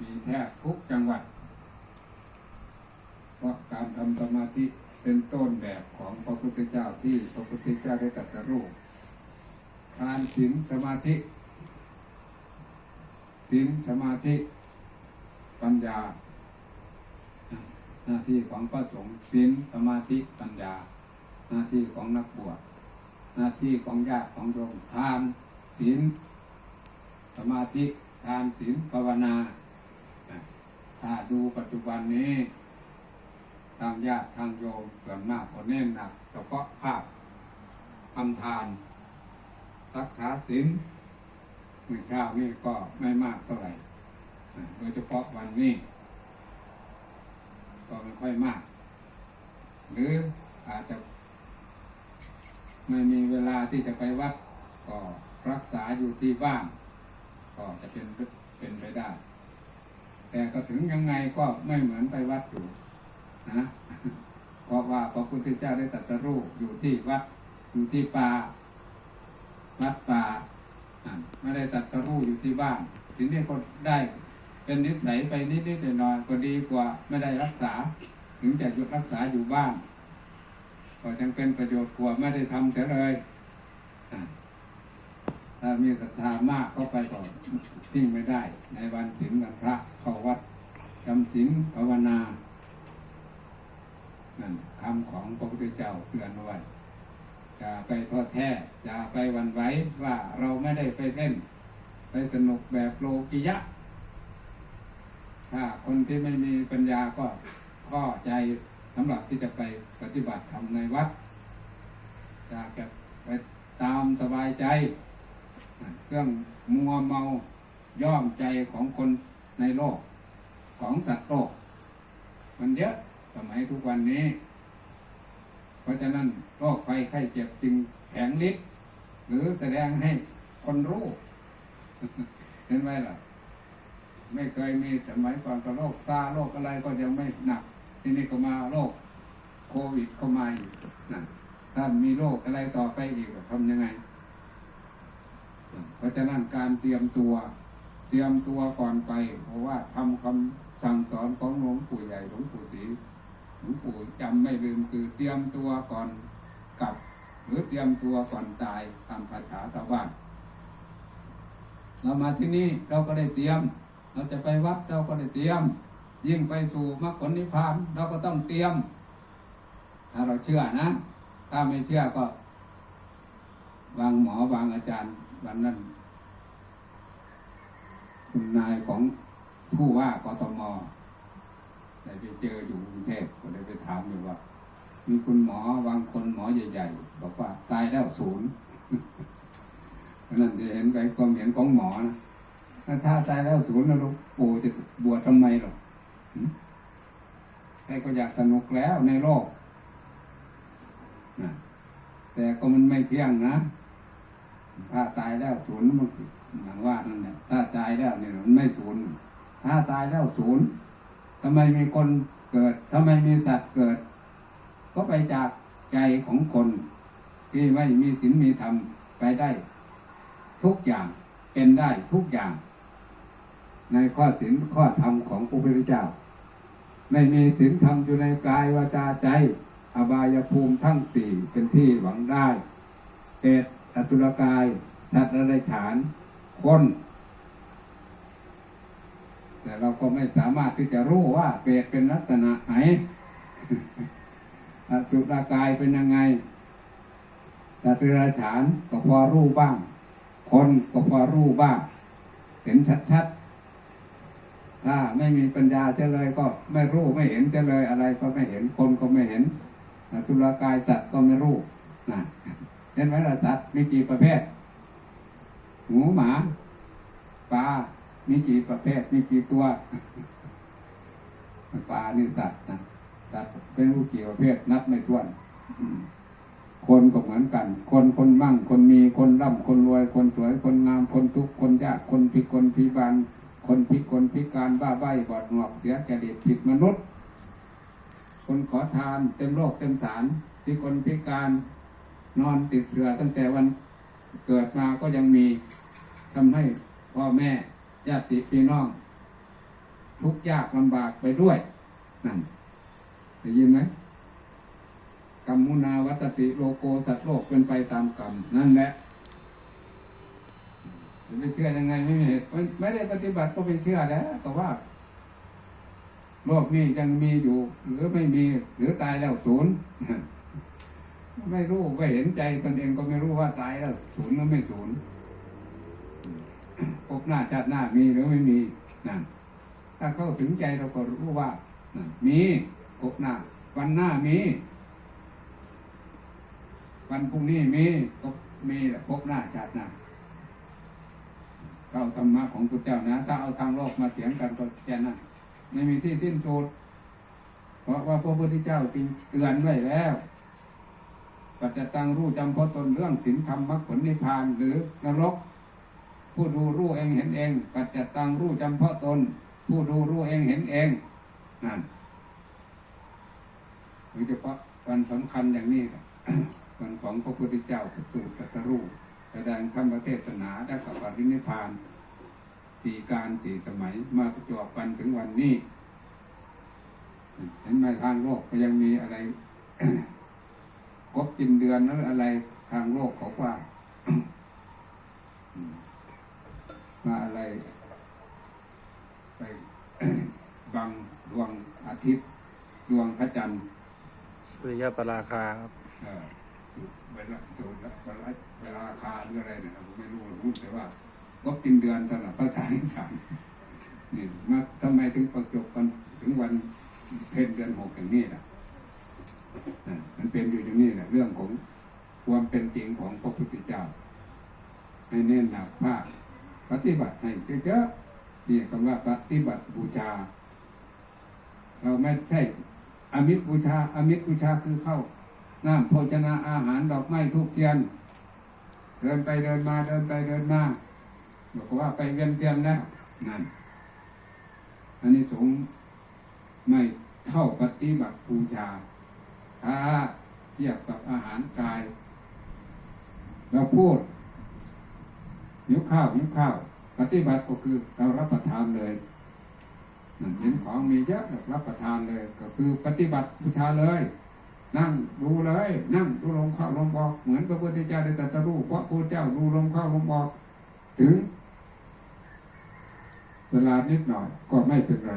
มีแทบทุกจังหวัด เพราะการทำสมาธิเป็นต้นแบบของพระพุทธเจ้าที่พระพุทธเจ้าได้ตรัสรู้ทานศีลสมาธิศีลสมาธิ ปัญญา หน้าที่ของพระสงฆ์ศีลสมาธิปัญญา หน้าที่ของนักบวชหน้าที่ของญาติของโยมทานศีลสมาธิทานศีลภาวนาถ้า ดูปัจจุบันนี้ทางญาติทางโยมส่วนมากก็เน้นหนักเฉพาะภาพทำทาน รักษาศีลเมื่อเช้านี่ก็ไม่มากเท่าไหร่ โดยเฉพาะวันนี้ ก็ไม่ค่อยมาก หรืออาจจะ ไม่มีเวลาที่จะไปวัด ก็รักษาอยู่ที่บ้าน ก็จะเป็นเป็นไปได้ แต่ก็ถึงยังไงก็ไม่เหมือนไปวัดอยู่นะเพราะว่าพระพุทธเจ้าได้ตรัสรู้อยู่ที่วัดอยู่ที่ป่าวัดป่าไม่ได้ตรัสรู้อยู่ที่บ้านทีนี้ก็ได้เป็นนิสัยไปนิดๆหน่อยๆก็ดีกว่าไม่ได้รักษา ถึงจะหยุดรักษาอยู่บ้าน ก็ยังเป็นประโยชน์กว่าไม่ได้ทำเสียเลยอะ ถ้ามีศรัทธามากก็ไปก่อนทิ้งไม่ได้ ในวันศีลวันพระเข้าวัดจำศีลภาวนานั่นคำของพระพุทธเจ้าเตือนไว้อย่าไปทอดแท้อย่าไปวันไหวว่าเราไม่ได้ไปเล่น ไปสนุกแบบโลกิยะ ถ้าคนที่ไม่มีปัญญาก็ข้อใจสำหรับที่จะไปปฏิบัติธรรมในวัดอยากจะไปตามสบายใจ เครื่องมัวเมาย่อมใจของคนในโลกของสัตว์โลก มันเยอะสมัยทุกวันนี้ เพราะฉะนั้นโรคภัยไข้เจ็บจึงแผงฤทธิ์หรือแสดงให้คนรู้ เห็นไหมล่ะ ไม่เคยมีสมัยก่อนก็โรคซาโรคอะไรก็ยังไม่หนัก ทีนี้ก็มาโรคโควิดเข้ามาอีกนะถ้ามีโรคอะไรต่อไปอีกทำยังไง เพราะฉะนั้นการเตรียมตัว เตรียมตัวก่อนไป เพราะว่าทำคำสั่งสอนของหลวงปู่ใหญ่หลวงปู่ศรีหลวงปู่จำไม่ลืมคือเตรียมตัวก่อนกลับ หรือเตรียมตัวก่อนตายตามภาษาชาวบ้านเรามาที่นี่เราก็ได้เตรียม เราจะไปวัดเราก็ได้เตรียม ยิ่งไปสู่มรรคผลนิพพาน เราก็ต้องเตรียม ถ้าเราเชื่อนะ ถ้าไม่เชื่อก็บางหมอบางอาจารย์ วันนั้น คุณนายของผู้ว่ากทมได้ไปเจออยู่กรุงเทพก็เลยไปถามอยู่ว่า มีคุณหมอบางคนหมอใหญ่ๆบอกว่าตายแล้วศูนย์นั่นจะเห็นไปความเห็นของหมอนะถ้าตายแล้วศูนย์แล้วหลวงปู่จะบวชทำไมหรอหึใครก็อยากสนุกแล้วในโลกนะแต่ก็มันไม่เที่ยงนะ ถ้าตายแล้วศูนย์มันอย่างว่านั่นแหละถ้าตายแล้วเนี่ยมันไม่ศูนย์ถ้าตายแล้วศูนย์ทำไมมีคนเกิดทำไมมีสัตว์เกิด ก็ไปจากใจของคนที่ไม่มีศีลมีธรรมไปได้ ทุกอย่างเป็นได้ทุกอย่าง ในข้อศีลข้อธรรมของพระพุทธเจ้า ไม่มีศีลธรรมอยู่ในกายวาจาใจ อบายภูมิทั้งสี่เป็นที่หวังได้เป รตอสุรกายสัตว์ไรฉานคนแต่เราก็ไม่สามารถที่จะรู้ว่าเปรตเป็นลักษณะไหนอสุรกายเป็นยังไงสัตว์ไรฉานก็พอรู้บ้าง คนก็พอรู้บ้าง เห็นชัดๆ ถ้าไม่มีปัญญาเฉลยก็ไม่รู้ไม่เห็นเฉลยอะไรก็ไม่เห็นคนก็ไม่เห็นอสุรกายสัตว์ก็ไม่รู้นะ เห็นไหมล่ะสัตว์มีกี่ประเภท หมูหมาปลา มีกี่ประเภท มีกี่ตัว ปลานี่สัตว์นะ สัตว์เป็นรู้กี่ประเภท นับไม่ถ้วน คนก็เหมือนกัน คนคนมั่ง คนมี คนร่ำ คนรวย คนสวย คนงาม คนทุกข์ คนยาก คนพิกลพิบาลคนพิกลพิการ บ้าใบบอดหนวกเสียแก่เด็ดผิดมนุษย์ คนขอทาน เต็มโลกเต็มสารพิกลพิการ นอนติดเสือตั้งแต่วันเกิดมาก็ยังมีทำให้พ่อแม่ญาติพี่น้อง ทุกยากลำบากไปด้วย นั่นได้ยินไหมกรรมุนาวัตติโลโกสัตว์โลกเป็นไปตามกรรมนั่นแหละจะไม่เชื่อยังไงไม่มีเหตุไม่ได้ปฏิบัติก็ไปเชื่อแล้วแต่ว่า โลกนี้ยังมีอยู่ หรือไม่มี หรือตายแล้วศูนย์ ไม่รู้ไม่เห็นใจตนเองก็ไม่รู้ว่าตายแล้วศูนย์หรือไม่ศูนย์พบหน้าชาติหน้ามีหรือไม่มีนั่นถ้าเข้าถึงใจเราก็รู้ว่ามีพบหน้า วันหน้ามี วันพรุ่งนี้มีมีพบหน้าชาติหน้าก็เอาธรรมะของพระเจ้านะ ถ้าเอาทางโลกมาเถียงกันก็แค่นั้นไม่มีที่สิ้นสุดเพราะว่าพระพุทธเจ้าจึงเตือนไว้แล้ว ปัจจตังรู้จำพาะตนเรื่องศีลธรรมมรรคผลนิพพานหรือนรก ผู้ดูรู้เองเห็นเอง ปัจจตังรู้จำเพาะตน ผู้ดูรู้เองเห็นเองนั่นโดยเฉพาะวันสำคัญอย่างนี้ครับวันของพระพุทธเจ้าประสูติตรัสรู้แสดงธรรมเทศนาได้สัพปรินิพพานสี่การสี่สมัยมาประจบกันถึงวันนี้ เห็นไหมทางโลกก็ยังมีอะไร บกินเดือนหรืออะไรทางโลกเขาว่ามาอะไร ไปบังดวงอาทิตย์ ดวงพระจันทร์สุริยปราคาครับเออเวลาจุดละเวลาเวลาราคาหรืออะไรเนี่ยผมไม่รู้รู้แต่ว่าก็กินเดือนสำหรับพระสายสามนี่มาทำไมถึงประจบกันถึงวันเพ็ญเดือนหกอย่างนี้ล่ะอะ มันเป็นอยู่อย่างนี้แหละเรื่องของความเป็นจริงของพระพุทธเจ้า ให้เน้นหนักภาคปฏิบัติให้เยอะๆนี่คำว่าปฏิบัติบูชา เราไม่ใช่อมิตรบูชาอมิตรบูชาคือเข้าน้ำโภชนาอาหารดอกไม้ทุกเทียน เดินไปเดินมาเดินไปเดินมาบอกว่าไปเวียนเทียนแล้วนั่นอันนี้สงส์ไม่เท่าปฏิบัติบูชา ถ้า เทียบกับอาหารกาย เราพูดหิวข้าวหิวข้าว ปฏิบัติก็คือเรารับประทานเลยเห็นของมีเยอะรับประทานเลย ก็คือปฏิบัติบูชาเลย นั่งดูเลย นั่งดูลมเข้าลมออกเหมือนพระพุทธเจ้าได้ตรัสรู้พราะพระเจ้าดูลมเข้าลมออก ถึง เวลานิดหน่อยก็ไม่เป็นไร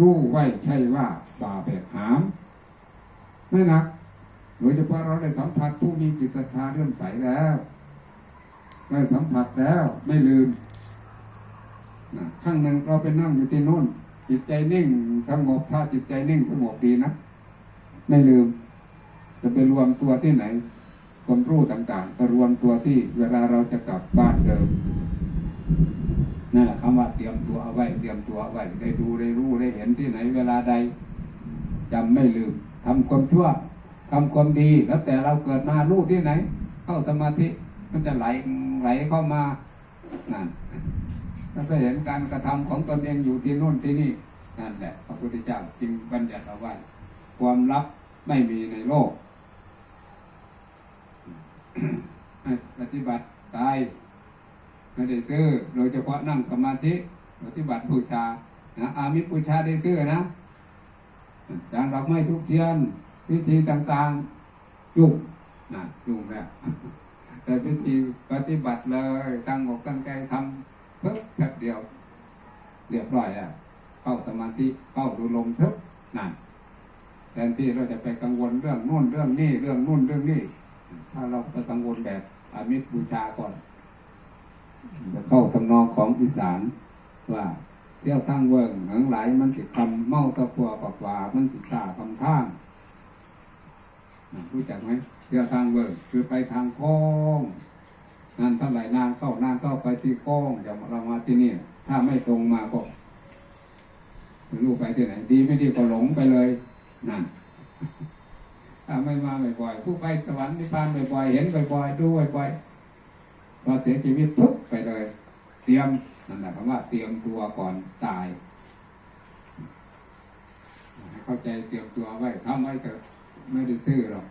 รู้ไว้ใช่ว่าบาแบกหาม ไม่หนักโดยเฉพาะเราได้สัมผัสผู้มีจิตศรัทธาเรื่อมใสแล้วได้สัมผัสแล้วไม่ลืมนะครั้งหนึ่งเราไปนั่งอยู่ที่โน่น จิตใจนิ่งสงบถ้าจิตใจนิ่งสงบดีนะไม่ลืม จะไปรวมตัวที่ไหนความรู้ต่างๆก็รวมตัวที่เวลาเราจะกลับบ้านเดิมนั่นแหละคำว่าเตรียมตัวเอาไว้ เตรียมตัวเอาไว้ได้ดูได้รู้ได้เห็นที่ไหน เวลาใดจำไม่ลืม ทำความชั่วทำความดีแล้วแต่เราเกิดมารู้ที่ไหน เข้าสมาธิมันจะไหลไหลเข้ามานั่นแล้วก็เห็นการกระทำของตนเองอยู่ที่นู่นที่นี่นั่นแหละพระพุทธเจ้าจึงบัญญัติเอาไว้ความลับไม่มีในโลกปฏิบัติตายไม่ได้ซื้อ โดยเฉพาะนั่งสมาธิปฏิบัติบูชานะอามิตรบูชาได้ซื้อนะ จางดอกไม้ทุกเทียนพิธีต่างๆยุ่งนะยุ่งแล้วแต่พิธีปฏิบัติเลยตั้งอกตั้งใจทำเพิ่มแป๊บเดียว เรียบร้อยแล้วเข้าสมาธิเข้าดูลมเพิ่มนั่นแทนที่เราจะไปกังวลเรื่องนู่นเรื่องนี้เรื่องนู่นเรื่องนี้ถ้าเราไปกังวลแบบอามิตรบูชาก่อนจะเข้าทำนองของอีสานว่า เที่ยวทางเวิงหนังไหลมันติดคำเมาตะพัวปากว่ามันติดสาคำท่างรู้จักไหมเที่ยวทางเวิงคือไปทางโค้งนานเท่าไหร่นานเข้านานเข้าไปที่โค้งจะเรามาที่นี่ถ้าไม่ตรงมาก็ไม่รู้ไปที่ไหน ดีไม่ดีก็หลงไปเลยนั่นถ้าไม่มาบ่อยๆผู้ไปสวรรค์นิพพานบ่อยๆเห็นบ่อยๆดูบ่อยๆพอเสียชีวิตปุ๊บไปเลย เตรียม นั่นแหละคำว่าเตรียมตัวก่อนตายให้เข้าใจเตรียมตัวไว้ทำไว้เถอะไม่ได้ซื้อหรอก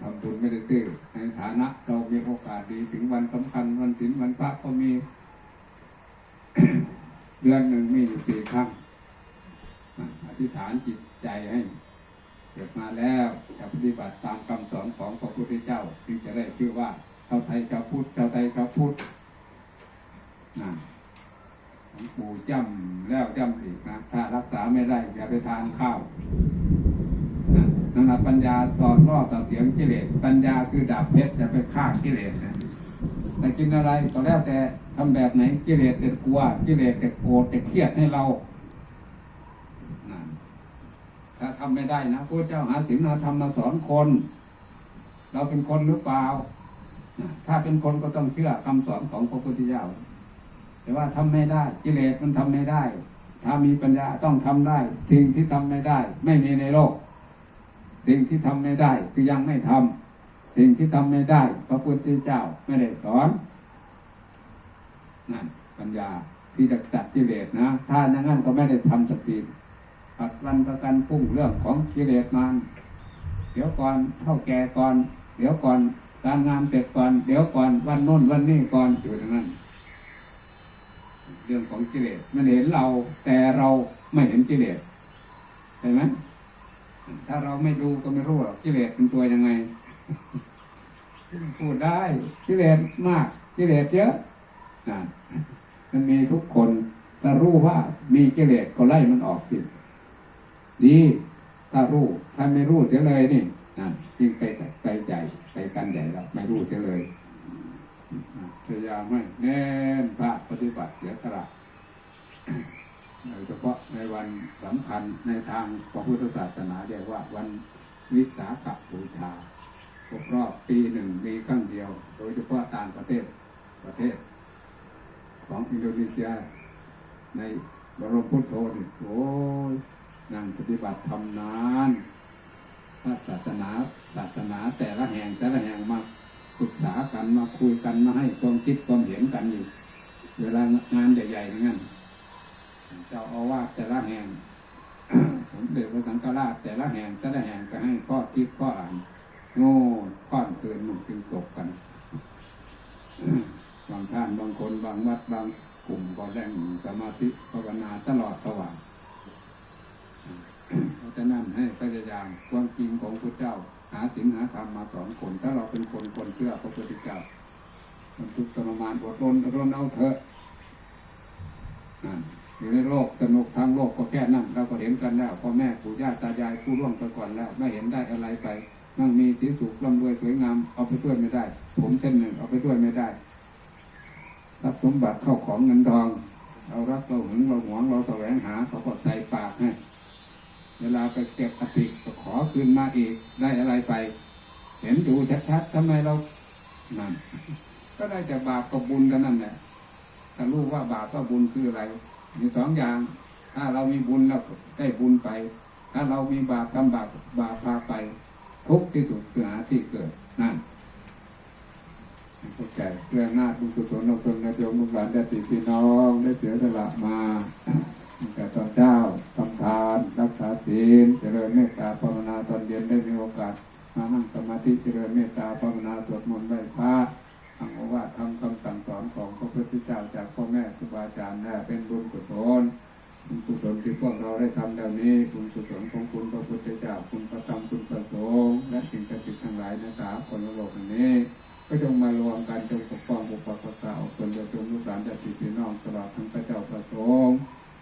ทำบุญไม่ได้ซื้อในฐานะเรามีโอกาสดีถึงวันสำคัญวันศีลวันพระก็มี เดือนหนึ่งมีอยู่สี่ครั้งอธิษฐานจิตใจให้ เกิดมาแล้วจะปฏิบัติตามคำสอนของพระพุทธเจ้า จึงจะได้ชื่อว่าเจ้าไทยเจ้าพุทธเจ้าไทยเจ้าพุทธนะ หลวงปู่จำแล้วจำอีกนะ ถ้ารักษาไม่ได้อย่าไปทานข้าวนะนั่นแหละปัญญาต่อท่อต่อเสียงกิเลสปัญญาคือดาบเพชรจะไปฆ่ากิเลสนะแต่กินอะไรก็แล้วแต่ทำแบบไหนกิเลสจะกลัวกิเลสจะโกรธจะเครียดให้เรานะถ้าทำไม่ได้นะพระเจ้าหาศีลหาธรรมมาสอนคน เราเป็นคนหรือเปล่านะถ้าเป็นคนก็ต้องเชื่อคำสอนของพระพุทธเจ้า แต่ว่าทำไม่ได้กิเลสมันทำไม่ได้ ถ้ามีปัญญาต้องทำได้ สิ่งที่ทำไม่ได้ ไม่มีในโลก สิ่งที่ทำไม่ได้คือยังไม่ทำสิ่งที่ทำไม่ได้ พระพุทธเจ้าไม่ได้สอนนั่นปัญญาที่จะจัดกิเลสนะ ถ้าอย่างนั้นก็ไม่ได้ทำสติปัดวันประกันพุ่งเรื่องของกิเลสมันเดี๋ยวก่อนเท่าแก่ก่อน เดี๋ยวก่อนการงานเสร็จก่อน เดี๋ยวก่อนวันโน้นวันนี้ก่อนอยู่อย่างนั้น เรื่องของกิเลสมันเห็นเรา แต่เราไม่เห็นกิเลสเห็นไหมถ้าเราไม่ดูก็ไม่รู้หรอกกิเลสเป็นตัวยังไงพูดได้กิเลสมากกิเลสเยอะนะมันมีทุกคนถ้ารู้ว่ามีกิเลสก็ไล่มันออกสิดีถ้ารู้ถ้าไม่รู้เสียเลยนี่นะยิ่งไปไปใจไปกันใหญ่แล้วไม่รู้เสียเลย พยายามให้แน่นพระปฏิบัติเสียสละโดยเฉพาะในวันสำคัญในทางพระพุทธศาสนาเรียกว่าวันวิสาขบูชาครบรอบปีหนึ่งมีครั้งเดียว โดยเฉพาะต่างประเทศประเทศ ของอินโดนีเซีย ในบรมพุทโธนี่โอ้ยนั่งปฏิบัติทำนานพระศาสนาศาสนาแต่ละแห่งแต่ละแห่งมา ปรึกษากันมาคุยกันมาให้ความคิดความเห็นกันอยู่ เวลางานใหญ่ๆอย่างนั้นเจ้าอาวาสแต่ละแห่งสมเด็จพระสังฆราชแต่ละแห่งแต่ละแห่งก็ให้ข้อคิดข้ออ่านโง่ข้อนคืนมันจึงจบกัน บางท่านบางคนบางวัดบางกลุ่มก็แรงสมาธิภาวนาตลอดตว่างเพราะฉะนั้นให้พยายามความจริงของพระเจ้า หาสิ่งหาธรรมมาสอนคน ถ้าเราเป็นคนคนเชื่อพระพุทธเจ้ามันทุกข์ทรมานอดรนรนเอาเถอะอยู่ในโลกสนุกทางโลกก็แค่นั้นเราก็เห็นกันแล้วพ่อแม่ปู่ย่าตายายผู้ร่วงไปก่อนแล้ว ไม่เห็นได้อะไรไปนั่งมีสีสุขร่ำรวยสวยงามเอาไปด้วยไม่ได้ ผมเส้นหนึ่งเอาไปด้วยไม่ได้รับสมบัติเข้าของเงินทองเรารักเราหึงเราหวงเราแสวงหาเขาก็ใส่ปากให้ เวลาไปเก็บอภิก็ขอคืนมาอีกได้อะไรไป เห็นดูชัดๆทำไมเรานั่นก็ได้แต่บาปกับบุญกันนั่นแหละถ้ารู้ว่าบาปกับบุญคืออะไร มีสองอย่าง ถ้าเรามีบุญเราได้บุญไป ถ้าเรามีบาปทำบาปบาปพาไป ทุกที่สุดคือหาที่เกิดนั่นเข้าใจเรื่องหน้าบุญกุศลเราตนในโยมลูกหลานญาติพี่น้องได้เสียสละมา แต่ตอนเช้าทำทานรักษาศีลเจริญเมตตาภาวนาตอนเย็นได้มีโอกาสมานั่งสมาธิเจริญเมตตาภาวนาสวดมนต์ไหว้พระทำโอวาททำคำสั่งสอนของพระพุทธเจ้าจากพ่อแม่ครูบาอาจารย์นะเป็นบุญกุศลบุญกุศลที่พวกเราได้ทำแล้วนี้บุญกุศลของคุณพระพุทธเจ้าคุณพระธรรมคุณพระสงฆ์และสิ่งศักดิ์สิทธิ์ทั้งหลายในสากลโลกนี้ ก็จงมารวมกันจงปกป้องปกปักรักษาส่วนโดยจงลูกหลานญาติพี่น้องตลอดทั้งพระเจ้าพระสงฆ์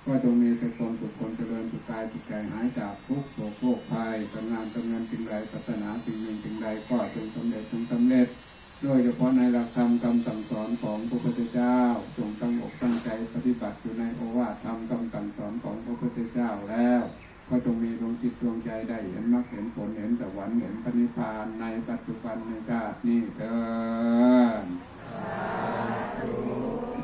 ก็จงมีแต่ความสุขความเจริญสุขกายสุขใจหายจากทุกโศกโรคภัยทำงานทำงานสิ่งใดศาสนาสิ่งหนึ่งสิ่งใดก็จงสำเร็จจงสำเร็จโดยเฉพาะในหลักธรรมคำสั่งสอนของพระพุทธเจ้าจงตั้งอกตั้งใจปฏิบัติอยู่ในโอวาทธรรมคำสั่งสอนของพระพุทธเจ้าแล้ว ก็จงมีดวงจิตดวงใจได้เห็นมรรคเห็นผลเห็นสวรรค์เห็นพระนิพพานในปัจจุบันในชาตินี้เถิด